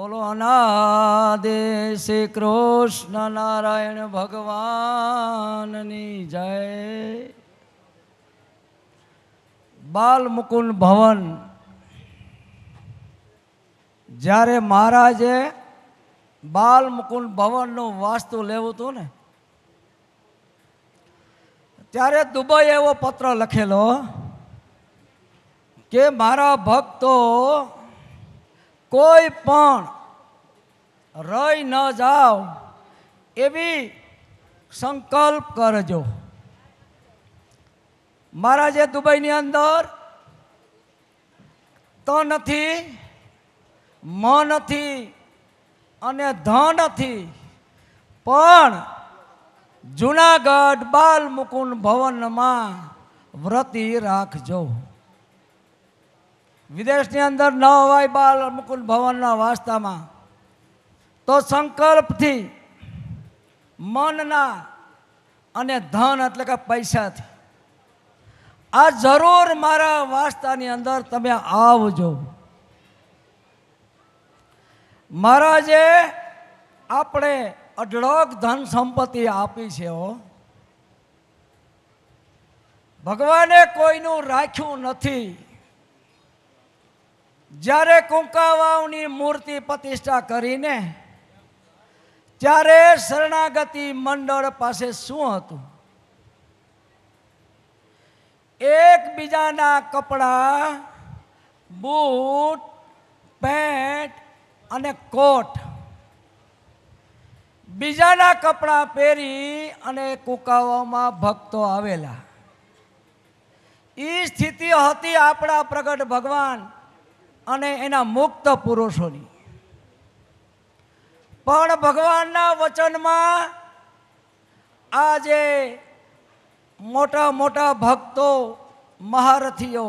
બોલો અનાદે શ્રી કૃષ્ણ નારાયણ ભગવાનની જય. બાલમુકુંદ ભવન, જ્યારે મહારાજે બાલમુકુંદ ભવનનું વાસ્તુ લેવું હતું ને, ત્યારે દુબઈ એવો પત્ર લખેલો કે, મારા ભક્તો કોઈ પણ રહી ન જાઓ એવી સંકલ્પ કરજો. મહારાજે દુબઈની અંદર તો નથી મ નથી અને ધ નથી, પણ જુનાગઢ બાલ મુકુંદ ભવનમાં વ્રતી રાખજો. વિદેશની અંદર ન હોય બાલ મુકુલ ભવનના વાસ્તામાં, તો સંકલ્પથી મનના અને ધન એટલે કે પૈસાથી. આ જરૂર મારા વાસ્તાની અંદર તમે આવજો. મહારાજે આપણે અઢળક ધન સંપત્તિ આપી છે હો. ભગવાને કોઈનું રાખ્યું નથી. જ્યારે કુંકાવાવની મૂર્તિ પ્રતિષ્ઠા કરીને, ત્યારે શરણાગતિ મંડળ પાસે શું હતું? એકબીજાના કપડાં, બૂટ, પેન્ટ અને કોટ. બીજાના કપડાં પહેરી અને કુકાવામાં ભક્તો આવેલા. એ સ્થિતિ હતી આપણા પ્રગટ ભગવાન. અને એના મુક્ત પુરુષોની. પણ ભગવાનના વચનમાં આજે મોટા મોટા ભક્તો, મહારથીઓ,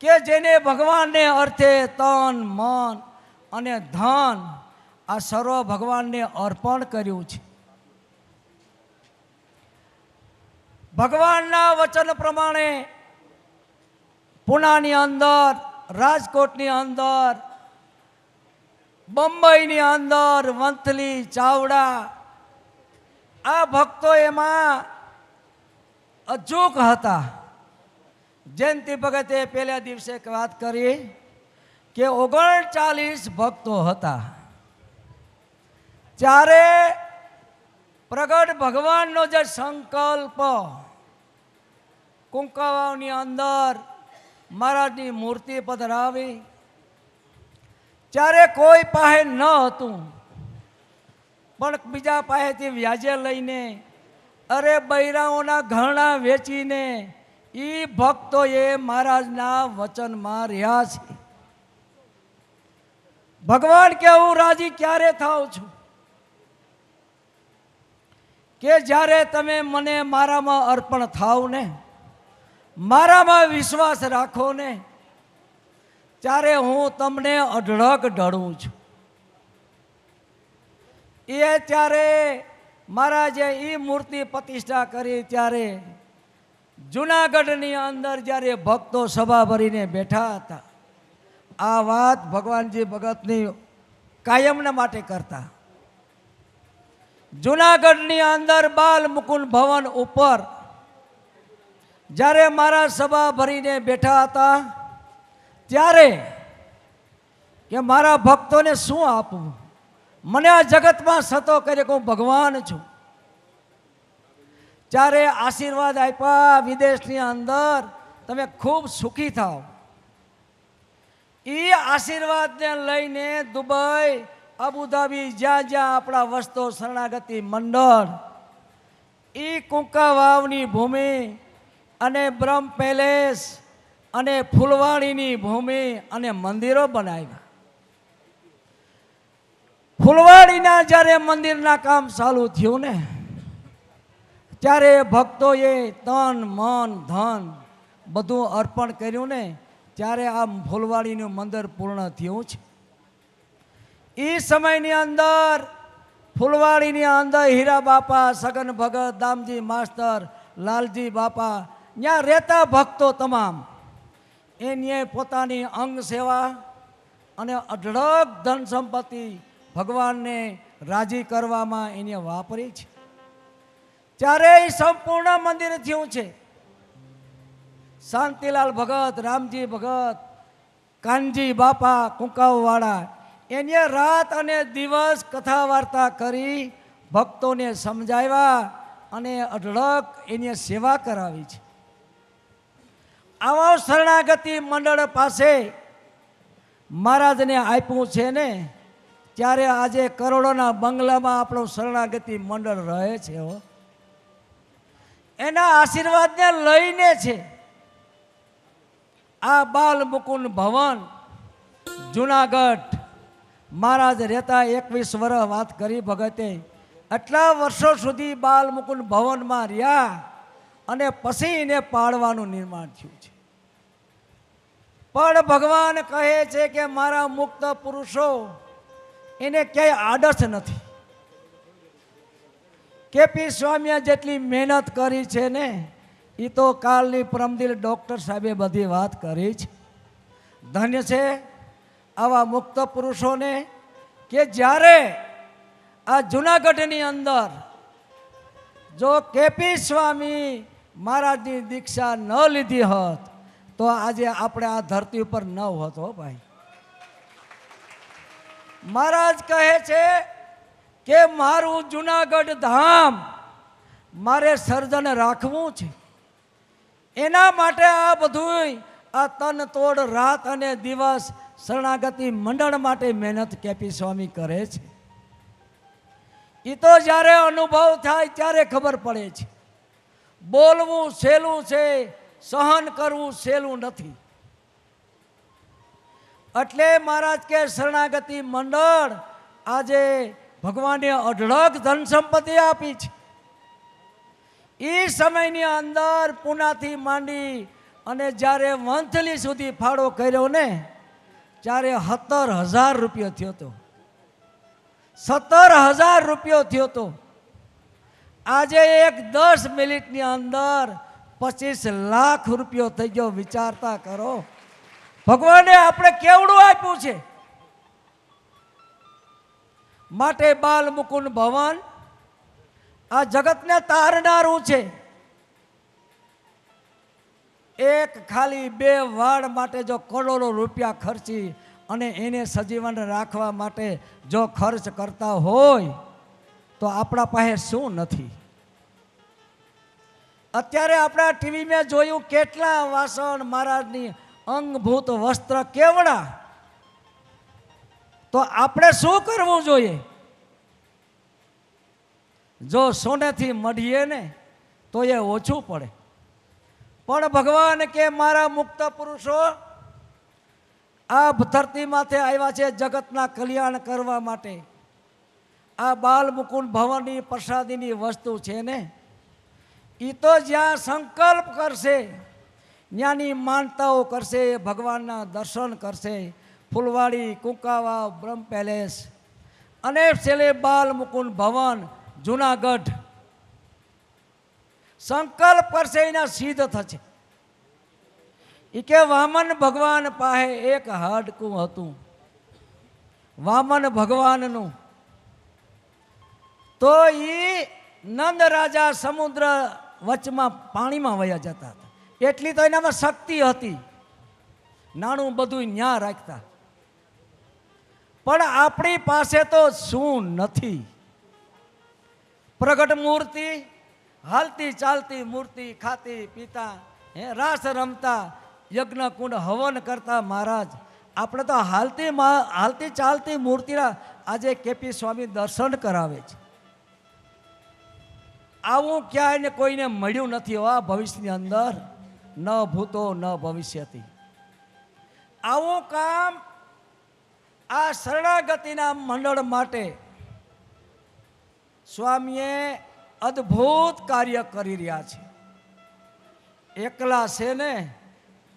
કે જેને ભગવાનને અર્થે તન, મન અને ધન આ સર્વ ભગવાનને અર્પણ કર્યું છે. ભગવાનના વચન પ્રમાણે પુનાની અંદર રાજકોટની અંદર બંબઈની અંદર, વંથલી, ચાવડા. આ ભક્તો એમાં અચૂક હતા. જયંતિ ભગતે પહેલા દિવસે વાત કરી કે ઓગણચાલીસ ભક્તો હતા. ત્યારે પ્રગટ ભગવાનનો જે સંકલ્પ કુંકાવાની અંદર મહારાજની મૂર્તિ પધરાવી ત્યારે કોઈ પાસે ન હતું, પણ બીજા પાસેથી વ્યાજે લઈને, અરે બૈરાઓના ઘરણા વેચીને એ ભક્તોએ મહારાજના વચનમાં રહ્યા છે. ભગવાન કે હું રાજી ક્યારે થાવ છું? કે જ્યારે તમે મને મારામાં અર્પણ થાવ ને? મારામાં વિશ્વાસ રાખો ને, ત્યારે હું તમને અઢળક ઢળું છું. એ ત્યારે મહારાજે એ મૂર્તિ પ્રતિષ્ઠા કરી ત્યારે જુનાગઢની અંદર જ્યારે ભક્તો સભા ભરીને બેઠા હતા, આ વાત ભગવાનજી ભગતની કાયમના માટે કરતા. જુનાગઢની અંદર બાલ મુકુંદ ભવન ઉપર જ્યારે મારા સભા ભરીને બેઠા હતા, ત્યારે કે મારા ભક્તોને શું આપવું? મને આ જગતમાં સતો કરે હું ભગવાન છું. ત્યારે આશીર્વાદ આપ્યા, વિદેશની અંદર તમે ખૂબ સુખી થાઓ એ આશીર્વાદને લઈને દુબઈ, અબુધાબી, જ્યાં જ્યાં આપણા વસ્તો શરણાગતિ મંડળ એ કુંકા વાવની ભૂમિ અને બ્રહ્મ પેલેસ અને ફૂલવાણીની ભૂમિ અને મંદિરો બનાવ્યા. ફૂલવાડીના જ્યારે મંદિરના કામ ચાલુ થયું ને, ત્યારે ભક્તોએ તન, મન, ધન બધું અર્પણ કર્યું ને, ત્યારે આ ફૂલવાડીનું મંદિર પૂર્ણ થયું છે. એ સમયની અંદર ફૂલવાડીની અંદર હીરા બાપા, સગન ભગત, દામજી માસ્તર, લાલજી બાપા ત્યાં રહેતા ભક્તો તમામ. એની પોતાની અંગ સેવા અને અઢળક ધન સંપત્તિ ભગવાનને રાજી કરવામાં એને વાપરી છે. ત્યારે એ સંપૂર્ણ મંદિર થયું છે. શાંતિલાલ ભગત, રામજી ભગત, કાનજી બાપા કુંકાવવાળા એને રાત અને દિવસ કથા વાર્તા કરી ભક્તોને સમજાવ્યા અને અઢળક એની સેવા કરાવી છે. આવા શરણાગતિ મંડળ પાસે મહારાજને આપ્યું છે ને, ત્યારે આજે કરોડોના બંગલામાં આપણું શરણાગતિ મંડળ રહે છે એના આશીર્વાદને લઈને છે આ બાલ મુકુંદ ભવન, જુનાગઢ. મહારાજ રહેતા એકવીસ વર્ષ વાત કરી ભગતે, આટલા વર્ષો સુધી બાલ મુકુંદ ભવનમાં રહ્યા અને પછી એને પાડવાનું નિર્માણ થયું છે. પણ ભગવાન કહે છે કે મારા મુક્ત પુરુષો, એને ક્યાંય આડસ નથી. કેપી સ્વામીએ જેટલી મહેનત કરી છે ને એ તો કાલની પ્રમદિલ ડૉક્ટર સાહેબે બધી વાત કરી છે. ધન્ય છે આવા મુક્ત પુરુષોને કે જ્યારે આ જૂનાગઢની અંદર જો કેપી સ્વામી મહારાજની દીક્ષા ન લીધી હોત તો આજે આપણે આ ધરતી ઉપર ન હોતો ભાઈ. મહારાજ કહે છે કે મારું જુનાગઢ ધામ મારે સર્જન રાખવું છે. એના માટે આ બધું આ તન તોડ રાત અને દિવસ શરણાગતિ મંડળ માટે મહેનત કેપી સ્વામી કરે છે. એ તો જ્યારે અનુભવ થાય ત્યારે ખબર પડે છે. બોલવું સહેલું છે સહન કરવું સહેલું નથી. એટલે મહારાજ કે શરણાગતિ મંડળ આજે ભગવાને અઢળક ધન સંપત્તિ આપી છે. એ સમયની અંદર પૂનાથી માંડી અને જ્યારે વંથલી સુધી ફાળો કર્યો ને, ત્યારે સત્તર હજાર રૂપિયો થયો હતો. સત્તર હજાર રૂપિયો થયો હતો. આજે એક દસ મિનિટની અંદર પચીસ લાખ રૂપિયો થઈ ગયો, વિચારતા કરો. ભગવાને આપણે કેવડું આપ્યું છે? માટે બાલ મુકુંદ ભવન, આ જગતને તારનારું છે. એક ખાલી બે વાળ માટે જો કરોડો રૂપિયા ખર્ચી અને એને સજીવન રાખવા માટે જો ખર્ચ કરતા હોય, તો આપણા પાસે શું નથી? અત્યારે આપણા ટીવીમાં જોયું કેટલા વાસણ મહારાજની અંગભૂત વસ્ત્ર કેવડા. તો આપણે શું કરવું જોઈએ? જો સોનેથી મઢીએ ને, તો એ ઓછું પડે. પણ ભગવાન કે મારા મુક્ત પુરુષો આ ધરતીમાંથી આવ્યા છે જગતના કલ્યાણ કરવા માટે. આ બાલ મુકુંદ ભવનની પ્રસાદીની વસ્તુ છે ને એ તો જ્યાં સંકલ્પ કરશે ત્યાંની માનતાઓ કરશે, ભગવાનના દર્શન કરશે, ફૂલવાડી, કુંકાવા, બ્રહ્મ પેલેસ. અને છેલ્લે બાલ મુકુંદ ભવન, જુનાગઢ. સંકલ્પ કરશે, એના સિદ્ધ થશે. એ કે વામન ભગવાન પાસે એક હાડકું હતું. વામન ભગવાનનું. તો એ નંદ રાજા સમુદ્ર વચમાં પાણીમાં વયા જતા હતા. એટલી તો એનામાં શક્તિ હતી. નાણું બધું ન્યા રાખતા. પણ આપણી પાસે તો શું નથી. પ્રગટ મૂર્તિ, હાલતી ચાલતી મૂર્તિ ખાતી પીતા, હે, રાસ રમતા યજ્ઞ કુંડ હવન કરતા મહારાજ. આપણે તો હાલતી હાલતી ચાલતી મૂર્તિના આજે કેપી સ્વામી દર્શન કરાવે છે. આવું ક્યાંય કોઈને મળ્યું નથી હો ભવિષ્યની અંદર. ન ભૂતો, ન ભવિષ્યથી આવું કામ આ શરણાગતિના મંડળ માટે સ્વામીએ અદ્ભુત કાર્ય કરી રહ્યા છે. એકલા છે ને,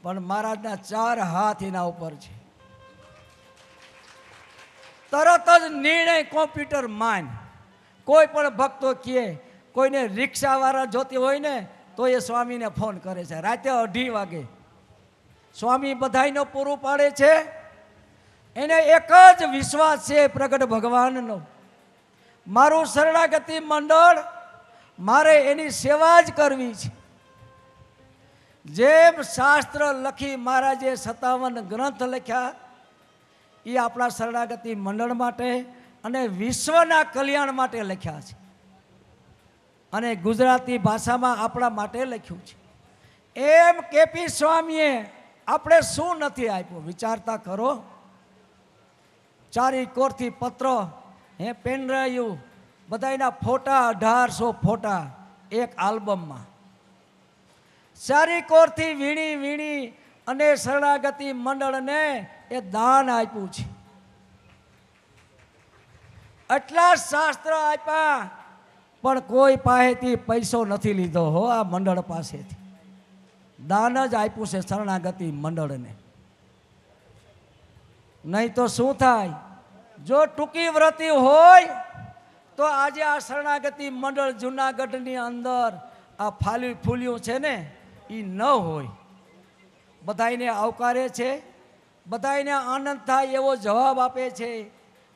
પણ મહારાજના ચાર હાથ એના ઉપર છે. તરત જ નિર્ણય કોમ્પ્યુટર માન. કોઈ પણ ભક્તો કહે કોઈને રિક્ષાવાળા જોતી હોય ને તો એ સ્વામીને ફોન કરે છે. રાતે અઢી વાગે. સ્વામી બધાયનો પૂરું પાડે છે. એને એક જ વિશ્વાસ છે પ્રગટ ભગવાનનો. મારું શરણાગતિ મંડળ, મારે એની સેવા જ કરવી છે. જેમ શાસ્ત્ર લખી મહારાજે સત્તાવન ગ્રંથ લખ્યા, એ આપણા શરણાગતિ મંડળ માટે અને વિશ્વના કલ્યાણ માટે લખ્યા છે. અને ગુજરાતી ભાષામાં આપણા માટે લખ્યું છે. એમ કેપી સ્વામીએ આપણે શું નથી આપ્યું? વિચારતા કરો. ચારી કોરથી પત્ર, હે, પેન રહ્યું બધાના ફોટા, અઢારસો ફોટા એક આલ્બમમાં. ચારી કોરથી વીણી વીણી અને શરણાગતિ મંડળને એ દાન આપ્યું છે. એટલા શાસ્ત્ર આપ્યા પણ કોઈ પાસેથી પૈસો નથી લીધો હો, આ મંડળ પાસેથી. દાન જ આપ્યું છે શરણાગતિ મંડળને. નહીં તો શું થાય? જો ટૂંકી વ્રતિ હોય, તો આજે આ શરણાગતિ મંડળ જુનાગઢની અંદર આ ફાલ્યું ફૂલ્યું છે ને એ ન હોય. બધાને આવકારે છે બધાને આનંદ થાય એવો જવાબ આપે છે.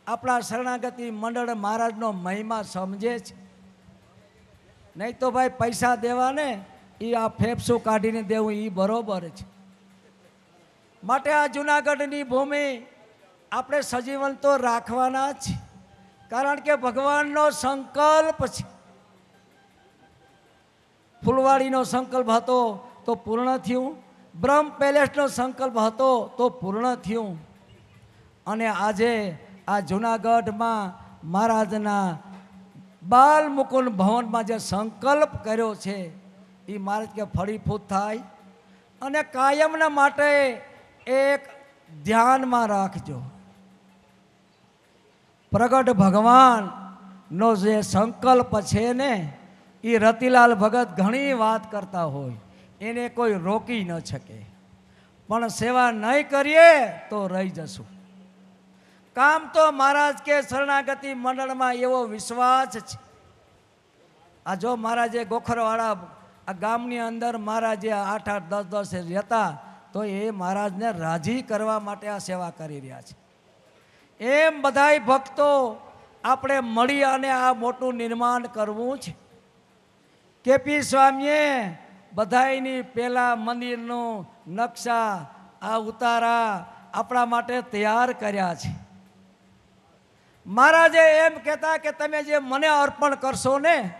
આપણા શરણાગતિ મંડળ મહારાજનો મહિમા સમજે છે. નહીં તો ભાઈ પૈસા દેવા ને એ આ ફેફસું કાઢીને દેવું એ બરોબર છે. માટે આ જુનાગઢની ભૂમિ આપણે સજીવન તો રાખવાના છે કારણ કે ભગવાનનો સંકલ્પ છે. ફૂલવાડીનો સંકલ્પ હતો તો પૂર્ણ થયું, બ્રહ્મ પેલેસનો સંકલ્પ હતો તો પૂર્ણ થયું. અને આજે આ જુનાગઢમાં મહારાજના બાલ મુકુંદ ભવનમાં જે સંકલ્પ કર્યો છે એ મહારાજ કે ફળીફૂત થાય. અને કાયમના માટે એક ધ્યાનમાં રાખજો. પ્રગટ ભગવાનનો જે સંકલ્પ છે ને એ રતિલાલ ભગત ઘણી વાત કરતા હોય. એને કોઈ રોકી ન શકે. પણ સેવા નહીં કરીએ તો રહી જશું. કામ તો મહારાજ કે શરણાગતિ મંડળમાં એવો વિશ્વાસ છે. આ જો મહારાજે ગોખરવાળા આ ગામની અંદર મહારાજે આઠ આઠ દસ દસ રહેતા, તો એ મહારાજને રાજી કરવા માટે આ સેવા કરી રહ્યા છે. એમ બધાય ભક્તો આપણે મળી અને આ મોટું નિર્માણ કરવું છે. કેપી સ્વામીએ બધાયની પેલા મંદિરનું નકશા, આ ઉતારા આપણા માટે તૈયાર કર્યા છે. મહારાજે એમ કહેતા કે તમે જે મને અર્પણ કરશો ને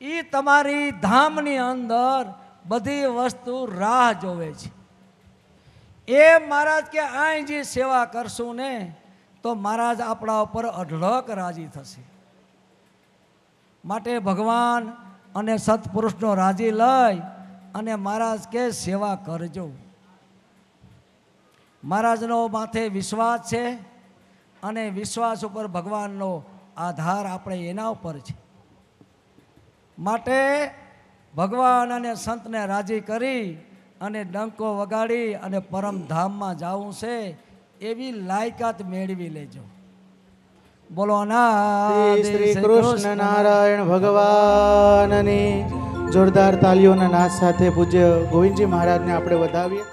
એ તમારી ધામની અંદર બધી વસ્તુ રાહ જોવે છે. એ મહારાજ કે અહીં જે સેવા કરશું ને, તો મહારાજ આપણા ઉપર અઢળક રાજી થશે. માટે ભગવાન અને સત્પુરુષનો રાજી લઈ અને મહારાજ કે સેવા કરજો. મહારાજનો માથે વિશ્વાસ છે. અને વિશ્વાસ ઉપર ભગવાનનો આધાર આપણે એના ઉપર છે. માટે ભગવાન અને સંતને રાજી કરી અને ડંકો વગાડી અને પરમધામમાં જવું છે એવી લાયકાત મેળવી લેજો. બોલો ના શ્રી કૃષ્ણ નારાયણ ભગવાનની જોરદાર તાલીઓના નાદ સાથે પૂજ્ય ગોવિંદજી મહારાજને આપણે વધાવીએ.